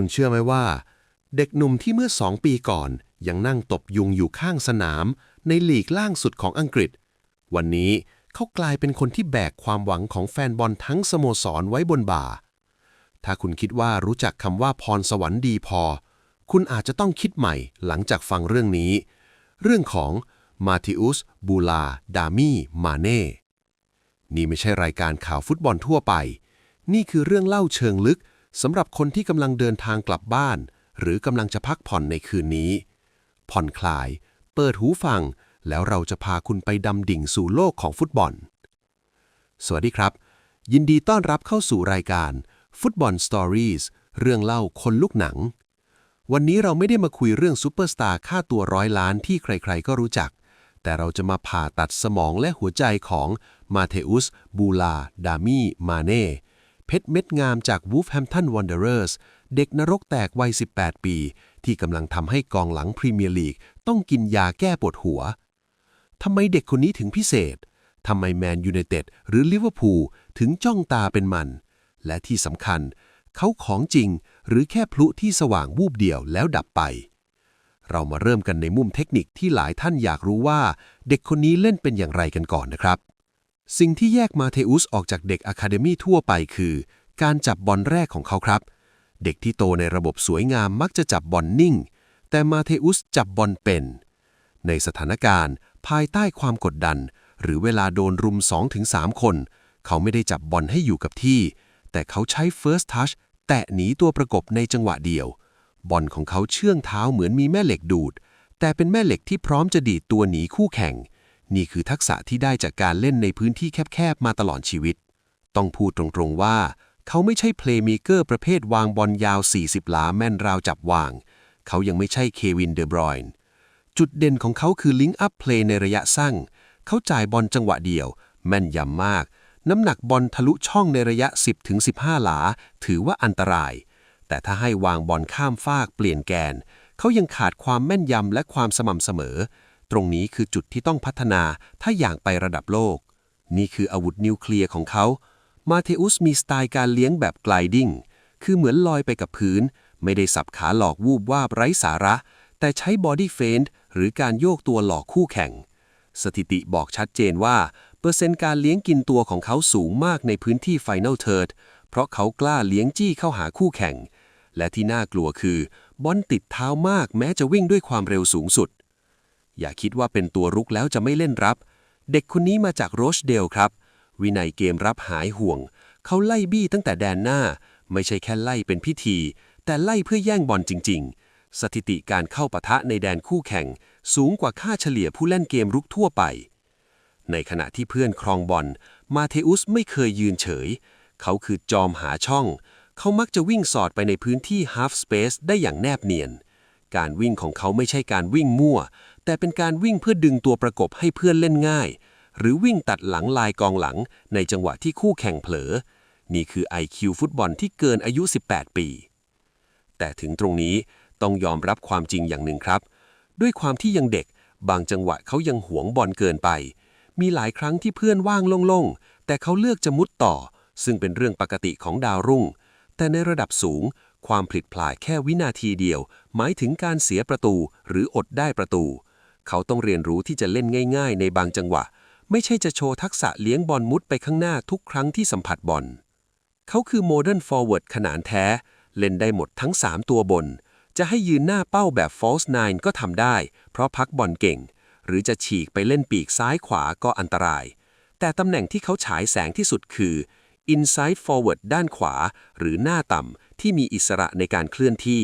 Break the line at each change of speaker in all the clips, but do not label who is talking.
คุณเชื่อไหมว่า เด็กหนุ่มที่เมื่อสองปีก่อน ยังนั่งตบยุงอยู่ข้างสนาม ในหลีกล่างสุดของอังกฤษ วันนี้เขากลายเป็นคนที่แบกความหวังของแฟนบอลทั้งสโมสรไว้บนบ่า ถ้าคุณคิดว่ารู้จักคำว่าพรสวรรค์ดีพอ คุณอาจจะต้องคิดใหม่หลังจากฟังเรื่องนี้ เรื่องของมาธิอุสบูลา ดามีมาเน่ นี่ไม่ใช่รายการข่าวฟุตบอลทั่วไป นี่คือเรื่องเล่าเชิงลึก สำหรับคนที่กำลังเดินทางกลับบ้าน หรือกำลังจะพักผ่อนในคืนนี้ ผ่อนคลาย เปิดหูฟัง แล้วเราจะพาคุณไปดำดิ่งสู่โลกของฟุตบอล สวัสดีครับ ยินดีต้อนรับเข้าสู่รายการฟุตบอลสตอรี่เรื่องเล่าคนลุกหนัง วันนี้เราไม่ได้มาคุยเรื่องซูเปอร์สตาร์ค่าตัวร้อยล้านที่ใครๆก็รู้จัก แต่เราจะมาผ่าตัดสมองและหัวใจของมาเทอุสบูลา ดามีมาเน่ เพชรเม็ดงามจากวูฟแฮมป์ตันวันเดอร์สเด็กนรกแตกวัย 18 ปี ที่กำลังทำให้กองหลังพรีเมียร์ลีกต้องกินยาแก้ปวดหัว ทำไมเด็กคนนี้ถึงพิเศษ ทำไมแมนยูไนเต็ดหรือลิเวอร์พูลถึงจ้องตาเป็นมัน และที่สำคัญ เขาของจริงหรือแค่พลุที่สว่างวูบเดียวแล้วดับไป เรามาเริ่มกันในมุมเทคนิคที่หลายท่านอยากรู้ว่า เด็กคนนี้เล่นเป็นอย่างไรกันก่อนนะครับ สิ่งที่แยกมาเทอุสออกจากเด็กอะคาเดมี่ทั่วไปคือ การจับบอลแรกของเขาครับ เด็กที่โตในระบบสวยงามมักจะจับบอลนิ่ง แต่มาเทอุสจับบอลเป็น ในสถานการณ์ ภายใต้ความกดดัน หรือเวลาโดนรุม 2-3 คน เขาไม่ได้จับบอลให้อยู่กับที่ แต่เขาใช้ First Touch แตะหนีตัวประกบในจังหวะเดียว บอลของเขาเชื่องเท้าเหมือนมีแม่เหล็กดูด แต่เป็นแม่เหล็กที่พร้อมจะดีดตัวหนีคู่แข่ง นี่คือทักษะที่ได้จากการเล่นในพื้นที่แคบๆ มาตลอดชีวิต ต้องพูดตรงๆว่า เขาไม่ใช่เพลย์เมเกอร์ประเภทวางบอลยาว 40 หลาแม่นราวจับวาง เขายังไม่ใช่เควินเดอบรอยน์จุดเด่นของเขาคือลิงก์อัพเพลย์ในระยะสั้นเขาจ่ายบอลจังหวะเดียว แม่นยำมาก น้ำหนักบอลทะลุช่องในระยะ 10-15 หลา ถือว่าอันตราย แต่ถ้าให้วางบอลข้ามฟากเปลี่ยนแกน เขายังขาดความแม่นยำและความสม่ำเสมอ ตรงนี้คือจุดที่ต้องพัฒนาถ้าอยากไประดับโลก นี่คืออาวุธนิวเคลียร์ของเขา มาเทอุสมีสไตล์การเลี้ยงแบบไกลดิ้ง คือเหมือนลอยไปกับพื้น ไม่ได้สับขาหลอกวูบวาบไร้สาระ แต่ใช้บอดี้เฟนต์หรือการโยกตัวหลอกคู่แข่ง สถิติบอกชัดเจนว่า เปอร์เซ็นต์การเลี้ยงกินตัวของเขาสูงมากในพื้นที่ไฟแนลเทิร์ดเพราะเขากล้าเลี้ยงจี้เข้าหาคู่แข่ง และที่น่ากลัวคือบอลติดเท้ามากแม้จะวิ่งด้วยความเร็วสูงสุด อย่าคิดว่าเป็นตัวรุกแล้วจะไม่เล่นรับ เด็กคนนี้มาจากโรชเดลครับ วินัยเกมรับหายห่วง เขาไล่บี้ตั้งแต่แดนหน้า ไม่ใช่แค่ไล่เป็นพิธี แต่ไล่เพื่อแย่งบอลจริง ๆ สถิติการเข้าปะทะในแดนคู่แข่ง สูงกว่าค่าเฉลี่ยผู้เล่นเกมรุกทั่วไป ในขณะที่เพื่อนครองบอล มาเทอุสไม่เคยยืนเฉย เขาคือจอมหาช่อง เขามักจะวิ่งสอดไปในพื้นที่ half space ได้อย่างแนบเนียนการวิ่งของเขาไม่ใช่การวิ่งมั่ว แต่เป็นการวิ่งเพื่อดึงตัวประกบให้เพื่อนเล่นง่าย หรือวิ่งตัดหลังลายกองหลังในจังหวะที่คู่แข่งเผลอ นี่คือ IQ ฟุตบอลที่เกินอายุ 18 ปี แต่ถึงตรงนี้ต้องยอมรับความจริงอย่างหนึ่งครับ ด้วยความที่ยังเด็ก บางจังหวะเขายังหวงบอลเกินไป มีหลายครั้งที่เพื่อนว่างโล่งๆ แต่เขาเลือกจะมุดต่อ ซึ่งเป็นเรื่องปกติของดาวรุ่ง แต่ในระดับสูงความผิดพลายแค่วินาทีเดียว หมายถึงการเสียประตูหรืออดได้ประตู เขาต้องเรียนรู้ที่จะเล่นง่าย ๆ ในบางจังหวะ ไม่ใช่จะโชว์ทักษะเลี้ยงบอลมุดไปข้างหน้าทุกครั้งที่สัมผัสบอล เขาคือโมเดิร์นฟอร์เวิร์ดขนานแท้ เล่นได้หมดทั้ง 3 ตัวบน จะให้ยืนหน้าเป้าแบบ false nine ก็ทำได้ เพราะพักบอลเก่ง หรือจะฉีกไปเล่นปีกซ้ายขวาก็อันตราย แต่ตำแหน่งที่เขาฉายแสงที่สุดคือ inside forward ด้านขวา หรือหน้าต่ำที่มีอิสระในการเคลื่อนที่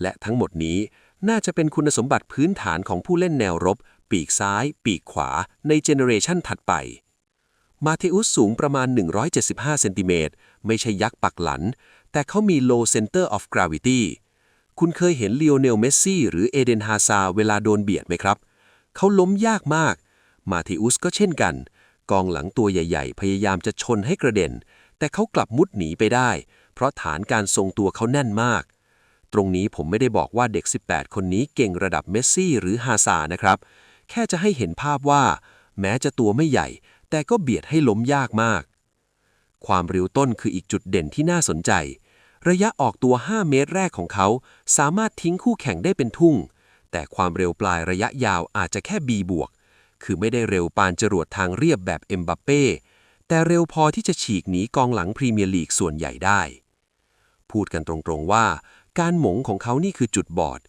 และทั้งหมดนี้ น่าจะเป็นคุณสมบัติพื้นฐานของผู้เล่นแนวรบ ปีกซ้าย ปีกขวา ในเจเนเรชันถัดไป มาเทอุสสูงประมาณ 175 เซนติเมตร ไม่ใช่ยักษ์ปักหลัน แต่เขามี low center of gravity คุณเคยเห็นลีโอเนลเมสซี่หรือเอเดนฮาซาเวลาโดนเบียดไหมครับ เขาล้มยากมาก มาเทอุสก็เช่นกัน กองหลังตัวใหญ่ ๆ พยายามจะชนให้กระเด็น แต่เขากลับมุดหนีไปได้ เพราะฐานการทรงตัวเขาแน่นมาก ตรงนี้ผมไม่ได้บอกว่าเด็ก 18 คนนี้เก่งระดับเมสซี่หรือฮาซานะครับ แค่จะให้เห็นภาพว่า แม้จะตัวไม่ใหญ่ แต่ก็เบียดให้ล้มยากมาก ความเร็วต้นคืออีกจุดเด่นที่น่าสนใจ
ระยะออกตัว 5 เมตรแรกของเขา สามารถทิ้งคู่แข่งได้เป็นทุ่ง แต่ความเร็วปลายระยะยาวอาจจะแค่ B บวก คือไม่ได้เร็วปานจรวดทางเรียบแบบเอ็มบัปเป้ แต่เร็วพอที่จะฉีกหนีกองหลังพรีเมียร์ลีกส่วนใหญ่ได้พูดกันตรงๆว่า การหมงของเขานี่คือจุดบอด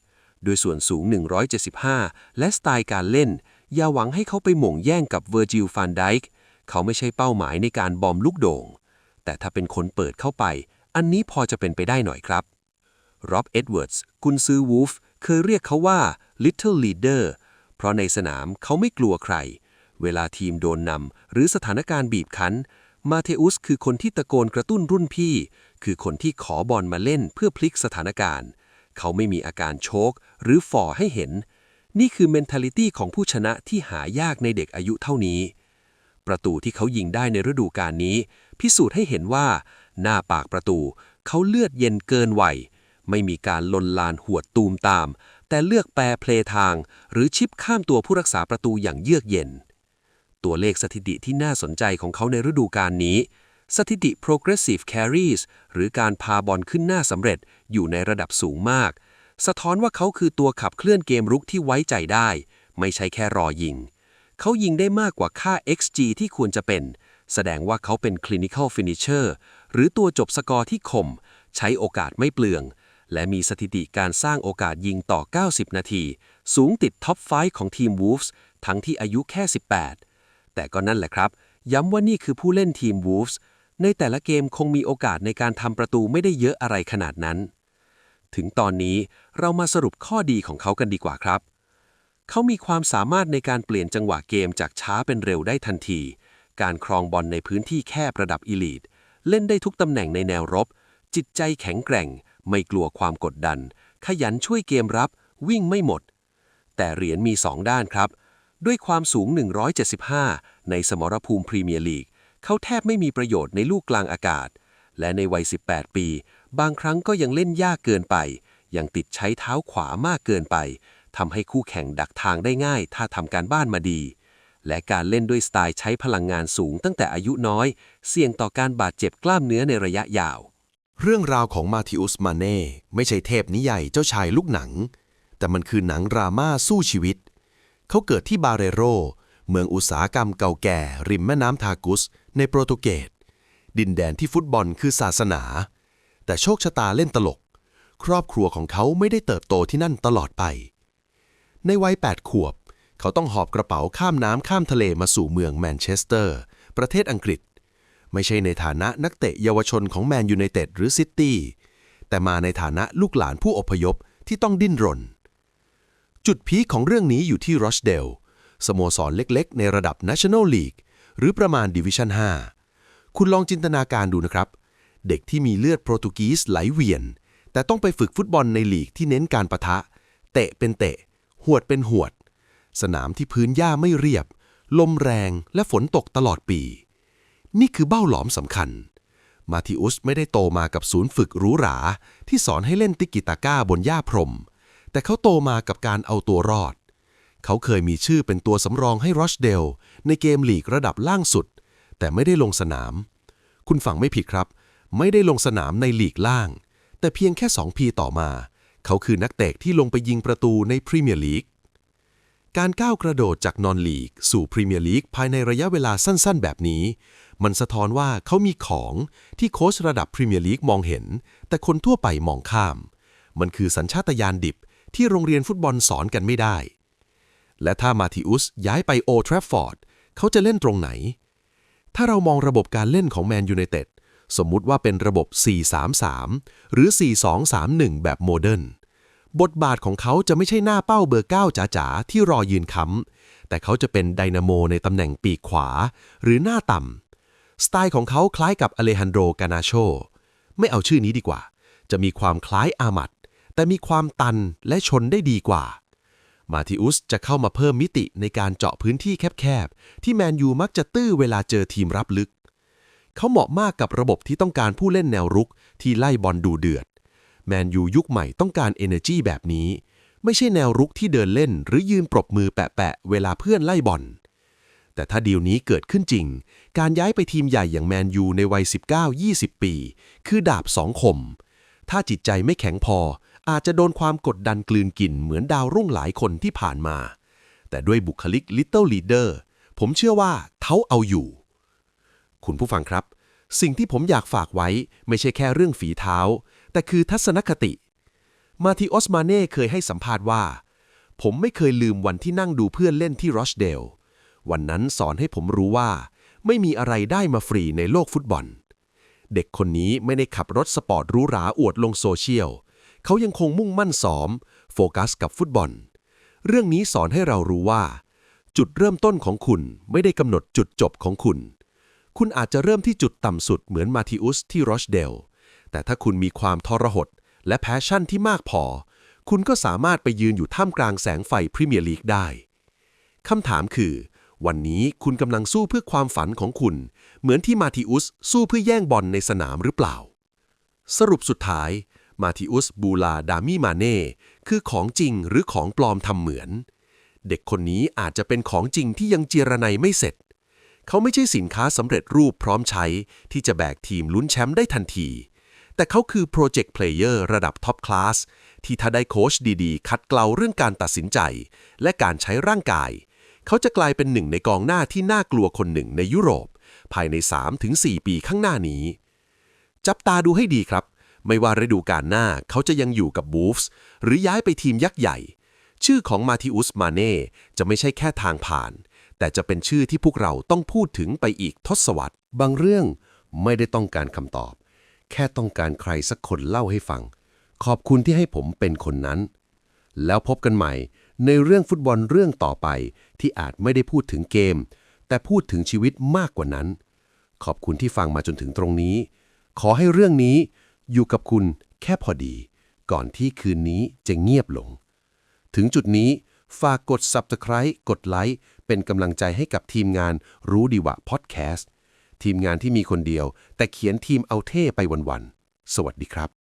โดยส่วนสูง 175 และสไตล์การเล่น อย่าหวังให้เขาไปหม่งแย่งกับเวอร์จิลฟานไดค์เขาไม่ใช่เป้าหมายในการบอมลูกโด่ง แต่ถ้าเป็นคนเปิดเข้าไป อันนี้พอจะเป็นไปได้หน่อยครับร็อบเอ็ดเวิร์ดส์กุนซือวูฟเคยเรียกเขาว่า Little Leader เพราะในสนามเขาไม่กลัวใคร เวลาทีมโดนนำหรือสถานการณ์บีบคั้น มาเทอุสคือคนที่ตะโกนกระตุ้นรุ่นพี่ คือคนที่ขอบอลมาเล่นเพื่อพลิกสถานการณ์ เขาไม่มีอาการโชกหรือฝ่อให้เห็น นี่คือ mentality ของผู้ชนะที่หายากในเด็กอายุเท่านี้ ประตูที่เขายิงได้ในฤดูกาลนี้ พิสูจน์ให้เห็นว่า หน้าปากประตู เขาเลือดเย็นเกินวัยไม่มีการลนลานหวดตูมตาม แต่เลือกแปรเพลทาง หรือชิปข้ามตัวผู้รักษาประตูอย่างเยือกเย็น ตัวเลขสถิติที่น่าสนใจของเขาในฤดูกาลนี้ สถิติ progressive carries หรือการพาบอลขึ้นหน้าสำเร็จอยู่ในระดับสูงมาก สะท้อนว่าเขาคือตัวขับเคลื่อนเกมรุกที่ไว้ใจได้ ไม่ใช่แค่รอยิง เขายิงได้มากกว่าค่า XG ที่ควรจะเป็น แสดงว่าเขาเป็น clinical finisher หรือตัวจบสกอร์ที่คม ใช้โอกาสไม่เปลือง และมีสถิติการสร้างโอกาสยิงต่อ 90 นาที สูงติดท็อป5ของทีม Wolves ทั้งที่อายุแค่ 18 แต่ก็นั่นแหละครับ ย้ำว่านี่คือผู้เล่นทีม Wolves ในแต่ละเกมคงมีโอกาสในการทำประตูไม่ได้เยอะอะไรขนาดนั้น ถึงตอนนี้เรามาสรุปข้อดีของเขากันดีกว่าครับ เขามีความสามารถในการเปลี่ยนจังหวะเกมจากช้าเป็นเร็วได้ทันที การครองบอลในพื้นที่แคบระดับอีลีทเล่นได้ทุกตำแหน่งในแนวรบ จิตใจแข็งแกร่ง ไม่กลัวความกดดัน ขยันช่วยเกมรับ วิ่งไม่หมด แต่เหรียญมีสองด้านครับ ด้วยความสูง 175 ในสมรภูมิพรีเมียร์ลีก เขาแทบไม่มีประโยชน์ในลูกกลางอากาศ และในวัย 18 ปี บางครั้งก็ยังเล่นยากเกินไป ยังติดใช้เท้าขวามากเกินไปทำให้คู่แข่งดักทางได้ง่าย ถ้าทำการบ้านมาดี และการเล่นด้วยสไตล์ใช้พลังงานสูงตั้งแต่อายุน้อย เสี่ยงต่อการบาดเจ็บกล้ามเนื้อในระยะยาว
เรื่องราวของมาธิอุสมาเน่ไม่ใช่เทพนิยายเจ้าชายลูกหนัง แต่มันคือหนังดราม่าสู้ชีวิต เขาเกิดที่บาเรโร เมืองอุตสาหกรรมเก่าแก่ ริมแม่น้ำทากุส ในโปรตุเกส ดินแดนที่ฟุตบอลคือศาสนา แต่โชคชะตาเล่นตลก ครอบครัวของเขาไม่ได้เติบโตที่นั่นตลอดไป ในวัย 8 ขวบ เขาต้องหอบกระเป๋าข้ามน้ำข้ามทะเลมาสู่เมืองแมนเชสเตอร์ ประเทศอังกฤษ ไม่ใช่ในฐานะนักเตะเยาวชนของแมนยูไนเต็ดหรือซิตี้แต่มาในฐานะลูกหลานผู้อพยพที่ต้องดิ้นรน จุดพีคของเรื่องนี้อยู่ที่รอชเดลสโมสรเล็กๆ ในระดับ National League หรือประมาณ Division 5คุณลองจินตนาการดูนะครับ เด็กที่มีเลือดโปรตุกีสไหลเวียน แต่ต้องไปฝึกฟุตบอลในลีกที่เน้นการประทะ เตะเป็นเตะ หวดเป็นหวด สนามที่พื้นหญ้าไม่เรียบ ลมแรงและฝนตกตลอดปี นี่คือเบ้าหลอมสำคัญ มาธิอุสไม่ได้โตมากับศูนย์ฝึกหรูหรา ที่สอนให้เล่นติกิตาก้าบนหญ้าพรม แต่เขาโตมากับการเอาตัวรอด เขาเคยมีชื่อเป็นตัวสำรองให้รอชเดลในเกมลีกระดับล่างสุด แต่ไม่ได้ลงสนาม คุณฟังไม่ผิดครับ ไม่ได้ลงสนามในลีกล่าง แต่เพียงแค่ 2 ปีต่อมา เขาคือนักเตะที่ลงไปยิงประตูในพรีเมียร์ลีกการก้าวกระโดดจากนอนลีกสู่พรีเมียร์ลีกภายในระยะเวลาสั้นๆ แบบนี้ มันสะท้อนว่าเขามีของที่โค้ชระดับพรีเมียร์ลีกมองเห็น แต่คนทั่วไปมองข้าม มันคือสัญชาตญาณดิบที่โรงเรียนฟุตบอลสอนกันไม่ได้ และถ้ามาธิอุสย้ายไปโอทราฟฟอร์ดเขาจะเล่นตรงไหน ถ้าเรามองระบบการเล่นของแมนยูไนเต็ดสมมุติว่าเป็นระบบ 4-3-3 หรือ 4-2-3-1 แบบโมเดิร์นบทบาทของเขาจะไม่ใช่หน้าเป้าเบอร์ 9 จ๋าๆ ที่รอยืนค้ำ แต่เขาจะเป็นไดนาโมในตำแหน่งปีกขวา หรือหน้าต่ำ สไตล์ของเขาคล้ายกับอเลฮันโดกานาโช ไม่เอาชื่อนี้ดีกว่า จะมีความคล้ายอามัด แต่มีความตันและชนได้ดีกว่า มาธิอุสจะเข้ามาเพิ่มมิติในการเจาะพื้นที่แคบๆ ที่แมนยูมักจะตื้อเวลาเจอทีมรับลึก เขาเหมาะมากกับระบบที่ต้องการผู้เล่นแนวรุกที่ไล่บอลดูเดือด แมนยูยุคใหม่ต้องการ Energy แบบนี้ ไม่ใช่แนวรุกที่เดินเล่น หรือยืนปรบมือแปะๆเวลาเพื่อนไล่บอล แต่ถ้าดีลนี้เกิดขึ้นจริง การย้ายไปทีมใหญ่อย่างแมนยูในวัย 19-20 ปี คือดาบสองคม ถ้าจิตใจไม่แข็งพอ อาจจะโดนความกดดันกลืนกินเหมือนดาวรุ่งหลายคนที่ผ่านมา แต่ด้วยบุคลิก Little Leader ผมเชื่อว่าเขาเอาอยู่ คุณผู้ฟังครับ สิ่งที่ผมอยากฝากไว้ไม่ใช่แค่เรื่องฝีเท้า แต่คือทัศนคติ มาทิออสมาเน่เคยให้สัมภาษณ์ว่า ผมไม่เคยลืมวันที่นั่งดูเพื่อนเล่นที่รอชเดล วันนั้นสอนให้ผมรู้ว่า ไม่มีอะไรได้มาฟรีในโลกฟุตบอล เด็กคนนี้ไม่ได้ขับรถสปอร์ตหรูหราอวดลงโซเชียล เขายังคงมุ่งมั่นซ้อม โฟกัสกับฟุตบอล เรื่องนี้สอนให้เรารู้ว่า จุดเริ่มต้นของคุณไม่ได้กำหนดจุดจบของคุณ คุณอาจจะเริ่มที่จุดต่ำสุดเหมือนมาทิอุสที่รอชเดล แต่ถ้าคุณมีความทรหดและแพชชั่นที่มากพอ คุณก็สามารถไปยืนอยู่ท่ามกลางแสงไฟพรีเมียร์ลีกได้คำถามคือ วันนี้คุณกำลังสู้เพื่อความฝันของคุณ เหมือนที่มาทิอุสสู้เพื่อแย่งบอลในสนามหรือเปล่า สรุปสุดท้าย มาทิอุสบูลาดามิมาเน่คือของจริงหรือของปลอมทำเหมือน เด็กคนนี้อาจจะเป็นของจริงที่ยังเจียรนัยไม่เสร็จ เขาไม่ใช่สินค้าสำเร็จรูปพร้อมใช้ ที่จะแบกทีมลุ้นแชมป์ได้ทันที แต่เขาคือโปรเจกต์เพลเยอร์ระดับท็อปคลาสที่ถ้าได้โค้ชดีๆ คัดเกลาเรื่องการตัดสินใจ และการใช้ร่างกาย เขาจะกลายเป็นหนึ่งในกองหน้าที่น่ากลัวคนหนึ่งในยุโรป ภายใน 3-4 ปีข้างหน้านี้ จับตาดูให้ดีครับ ไม่ว่าฤดูกาลหน้าเขาจะยังอยู่กับบูฟส์หรือย้ายไปทีมยักษ์ใหญ่ ชื่อของมาทิอุสมาเน่จะไม่ใช่แค่ทางผ่าน แต่จะเป็นชื่อที่พวกเราต้องพูดถึงไปอีกทศวรรษ บางเรื่องไม่ได้ต้องการคำตอบ แค่ต้องการใครสักคนเล่าให้ฟัง ขอบคุณที่ให้ผมเป็นคนนั้น แล้วพบกันใหม่ในเรื่องฟุตบอลเรื่องต่อไปที่อาจไม่ได้พูดถึงเกม แต่พูดถึงชีวิตมากกว่านั้น ขอบคุณที่ฟังมาจนถึงตรงนี้ ขอให้เรื่องนี้ อยู่กับคุณแค่พอดี ก่อนที่คืนนี้จะเงียบลง ถึงจุดนี้ฝากกด Subscribe กดไลค์เป็นกำลังใจให้กับทีมงานรู้ดีว่าพอดแคสต์ทีมงานที่มีคนเดียว แต่เขียนทีมเอาเท่ไปวันๆ สวัสดีครับ